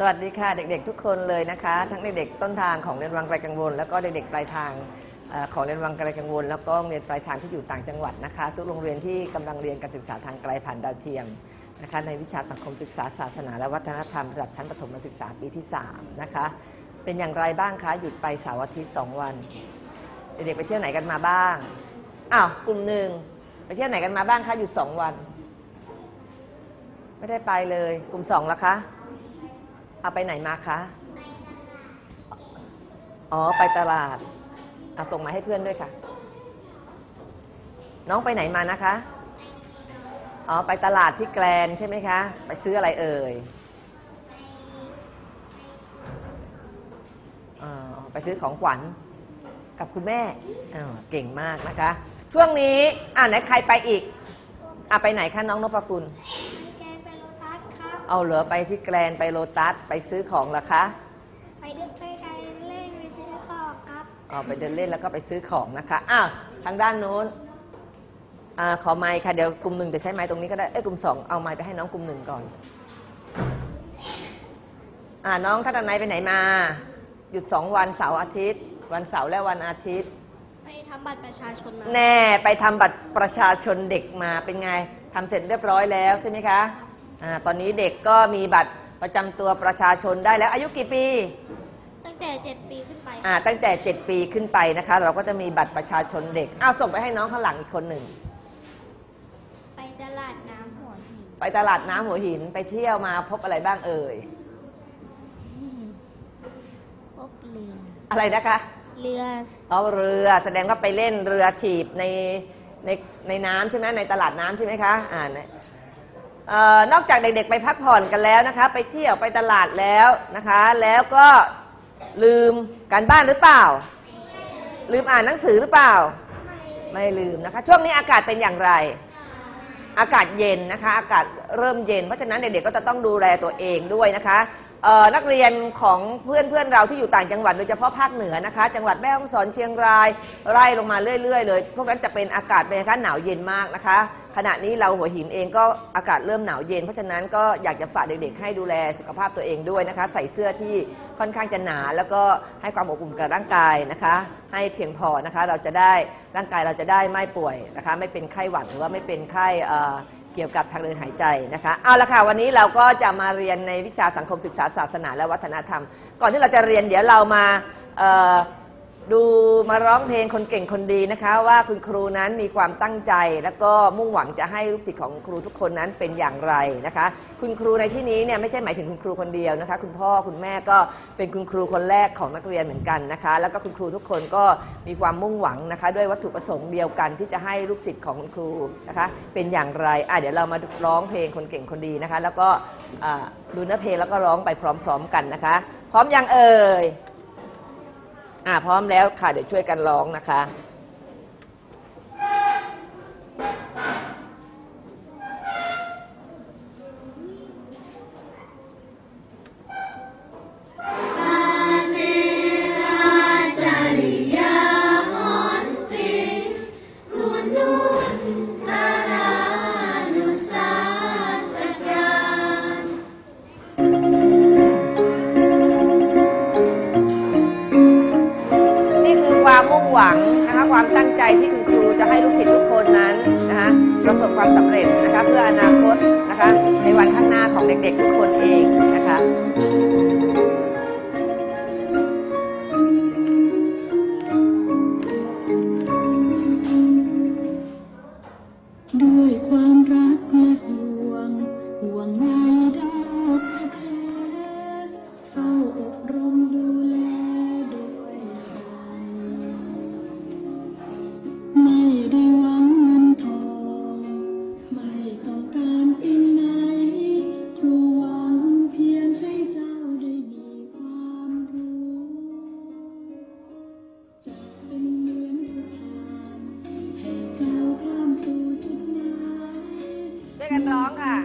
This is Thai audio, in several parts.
สวัสดีค่ะเด็กๆทุกคนเลยนะคะ ทั้งเด็กๆต้นทางของเรียนวังไกลกังวล แล้วก็เด็กๆปลายทางของเรียนวังไกลกังวล แล้วก็โรงเรียนปลายทางที่อยู่ต่างจังหวัดนะคะ ทุกโรงเรียนที่กำลังเรียนการศึกษาทางไกลผ่านดาวเทียมนะคะในวิชาสังคมศึกษาศาสนา และวัฒนธรรมระดับชั้นประถมศึกษาปีที่3นะคะเป็นอย่างไรบ้างคะหยุดไปเสาร์อาทิตย์2วัน เด็กๆไปเที่ยวไหนกันมาบ้างอ้าวกลุ่มหนึ่งไปเที่ยวไหนกันมาบ้างคะหยุดสองวัน ไม่ได้ไปเลย กลุ่มสองละคะ เอาไปไหนมาคะอ๋อไปตลาดเอาส่งมาให้เพื่อนด้วยค่ะ น้องไปไหนมานะคะอ๋อไปตลาดที่แกลนใช่ไหมคะ ไปซื้ออะไรเอ่ยอ๋อไปซื้อของขวัญกับคุณแม่อ๋อเก่งมากนะคะ ช่วงนี้อ่าไหนใครไปอีกอะไปไหนคะน้องนพคุณ เอาเหรอไปที่แกลนไปโลตัสไปซื้อของเหรอคะ ไปเดินไปไกลเล่นไปซื้อของครับอ๋อไปเดินเล่นแล้วก็ไปซื้อของนะคะอ้าวทางด้านนู้นอ่าขอไมค์ค่ะเดี๋ยวกลุ่มหนึ่งจะใช้ไมค์ตรงนี้ก็ได้เอ้ยกลุ่มสองเอาไมค์ไปให้น้องกลุ่มหนึ่งก่อนอ่าน้องทัศนัยไปไหนมา หยุดสองวันเสาร์อาทิตย์ วันเสาร์และวันอาทิตย์ไปทำบัตรประชาชนมาแน่ไปทำบัตรประชาชนเด็กมาเป็นไงทำเสร็จเรียบร้อยแล้วใช่ไหมคะ อ่าตอนนี้เด็กก็มีบัตรประจำตัวประชาชนได้แล้วอายุกี่ปี ตั้งแต่ 7 ปีขึ้นไป อ่าตั้งแต่ 7 ปีขึ้นไปนะคะ เราก็จะมีบัตรประชาชนเด็กอ้าวส่งไปให้น้องข้างหลังอีกคนหนึ่ง ไปตลาดน้ำหัวหิน ไปตลาดน้ำหัวหินไปเที่ยวมาพบอะไรบ้างเอ่ยพบเรือ อะไรนะคะ เรือ เอาเรือแสดงว่าไปเล่นเรือถีบในในในน้ำใช่ไหมในตลาดน้ำใช่ไหมคะอ่าในเอ่อ นอกจากเด็กๆไปพักผ่อนกันแล้วนะคะ ไปเที่ยวไปตลาดแล้วนะคะ แล้วก็ลืมการบ้านหรือเปล่า ลืมอ่านหนังสือหรือเปล่า ไม่ลืมนะคะ ช่วงนี้อากาศเป็นอย่างไร อากาศเย็นนะคะ อากาศเริ่มเย็น เพราะฉะนั้นเด็กๆก็จะต้องดูแลตัวเองด้วยนะคะนักเรียนของเพื่อนเพื่อนๆเราที่อยู่ต่างจังหวัดโดยเฉพาะภาคเหนือนะคะ จังหวัดแม่ฮ่องสอนเชียงรายไล่ลงมาเรื่อยๆเลย พวกนั้นจะเป็นอากาศเป็นไงคะหนาวเย็นมากนะคะ ขณะนี้เราหัวหินเองก็อากาศเริ่มหนาวเย็น เพราะฉะนั้นก็อยากจะฝากเด็กๆ ให้ดูแลสุขภาพตัวเองด้วยนะคะ ใส่เสื้อที่ค่อนข้างจะหนา แล้วก็ให้ความอบอุ่นกับร่างกายนะคะ ให้เพียงพอนะคะ เราจะได้ร่างกายเราจะได้ไม่ป่วยนะคะ ไม่เป็นไข้หวัดหรือว่าไม่เป็นไข้เอ่อเกี่ยวกับทางเดินหายใจนะคะ เอาละค่ะวันนี้เราก็จะมาเรียนในวิชาสังคมศึกษาศาสนาและวัฒนธรรม ก่อนที่เราจะเรียนเดี๋ยวเรามาเอ่อ ดูมาร้องเพลงคนเก่งคนดีนะคะ ว่าคุณครูนั้นมีความตั้งใจ แล้วก็มุ่งหวังจะให้ลูกศิษย์ของครูทุกคนนั้นเป็นอย่างไรนะคะ คุณครูในที่นี้เนี่ยไม่ใช่หมายถึงคุณครูคนเดียวนะคะ คุณพ่อคุณแม่ก็เป็นคุณครูคนแรกของนักเรียนเหมือนกันนะคะ แล้วก็คุณครูทุกคนก็มีความมุ่งหวังนะคะ ด้วยวัตถุประสงค์เดียวกันที่จะให้ลูกศิษย์ของคุณครูนะคะ เป็นอย่างไรอะเดี๋ยวเรามาร้องเพลงคนเก่งคนดีนะคะ แล้วก็ดูเนื้อเพลงแล้วก็ร้องไปพร้อม ๆ กันนะคะ พร้อมยังเอ่ย อ่าพร้อมแล้วค่ะเดี๋ยวช่วยกันร้องนะคะ ที่คุณครูจะให้ลูกศิษย์ทุกคนนั้นนะคะประสบความสำเร็จนะคะเพื่ออนาคตนะคะในวันข้างหน้าของเด็กๆทุกคนเองนะคะด้วยความรักและห่วงห่วงใยด วยกันร้องค่ะ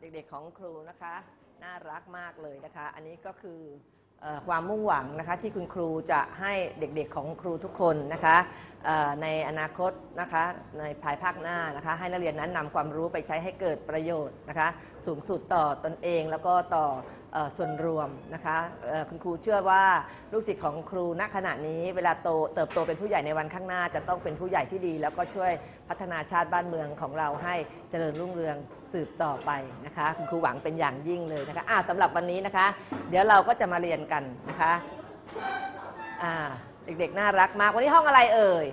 เด็กๆของครูนะคะ น่ารักมากเลยนะคะ อันนี้ก็คือความมุ่งหวังนะคะที่คุณครูจะให้เด็กๆของครูทุกคนนะคะในอนาคตนะคะในภายภาคหน้านะคะให้นักเรียนนั้นนำความรู้ไปใช้ให้เกิดประโยชน์นะคะสูงสุดต่อตนเองแล้วก็ต่ออส่วนรวมนะคะคุณครูเชื่อว่าลูกศิษย์ของครูณขณะนี้เวลาโตเติบโตเป็นผู้ใหญ่ในวันข้างหน้า จะต้องเป็นผู้ใหญ่ที่ดี แล้วก็ช่วยพัฒนาชาติบ้านเมืองของเราให้เจริญรุ่งเรืองสืบต่อไปนะคะ คุณครูหวังเป็นอย่างยิ่งเลยนะคะอะสำหรับวันนี้นะคะ เดี๋ยวเราก็จะมาเรียนกันนะคะอ่าเด็กๆน่ารักมากวันนี้ห้องอะไรเอ่ย